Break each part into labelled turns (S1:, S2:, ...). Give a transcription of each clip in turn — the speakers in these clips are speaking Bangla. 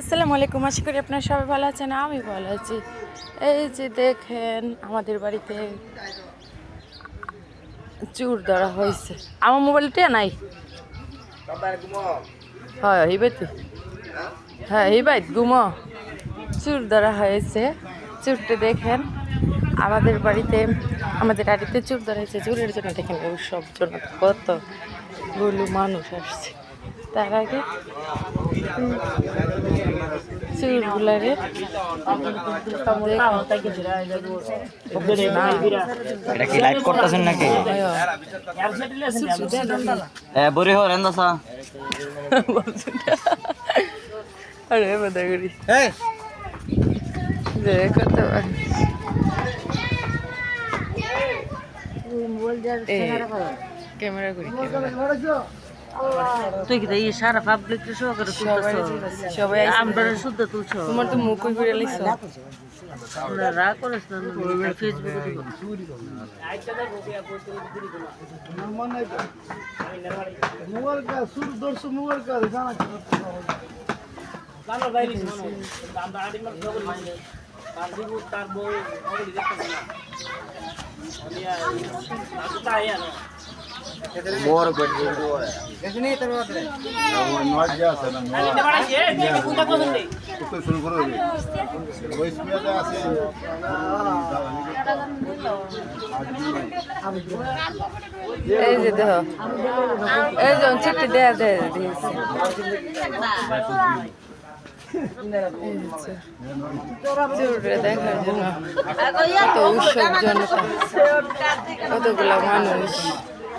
S1: আসসালামু আলাইকুম। আশা করি আপনারা সবাই ভালো আছেন, আমি ভালো আছি। এই যে দেখেন, আমাদের বাড়িতে চুর ধরা হয়েছে। আমার মোবাইলটা নাই? হয়, হিবাইতে? হ্যাঁ হিবাইত, গুম। চুর ধরা হয়েছে। চুরটা দেখেন, আমাদের বাড়িতে আমাদের বাড়িতে চুর ধরা হয়েছে। চুরের জন্য দেখেন উৎসব জন্য কতগুলো মানুষ আসছে। তার আগে চুলগুলারে
S2: এটা কি লাইভ করতেছেন নাকি এ বরি হো রেন্দাসা
S1: আরে বাদাগুড়ি যে কত ক্যামেরা করি
S3: তুই কি এই সারা পাবলিক শো করে
S1: সবাই সবাই
S3: আমরা শুদ্ধ তুলছ।
S1: তোমার তো মুখ করে লাইছো
S3: রা করিস না ফেসবুকে দিব।
S1: এই যে দেখো। এই যে চিঠি দেয়া, দেয় দিয়েছে। দেখার জন্য। কত উৎসব জনতা কতগুলো মানুষ।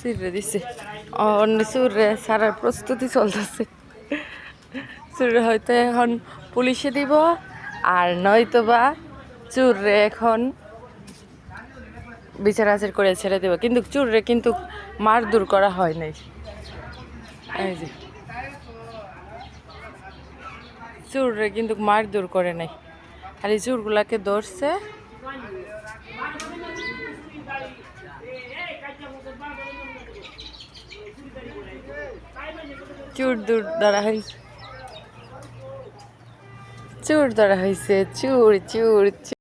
S1: সুরে দিছে। সুরে সারার প্রস্তুতি চলতেছে। সুরে হয়তো এখন পুলিশে দিব, আর নয়তো বা চুররে এখন বিচার আচার করে ছেড়ে দেবো। কিন্তু চুররে কিন্তু মার দূর করা হয় নাই। চুররে কিন্তু মারধর করে নাই। খালি চুরগুলাকে ধরছে। চুর দূর ধরা হয়েছে চুর ধরা হয়েছে চুর চুর চুর।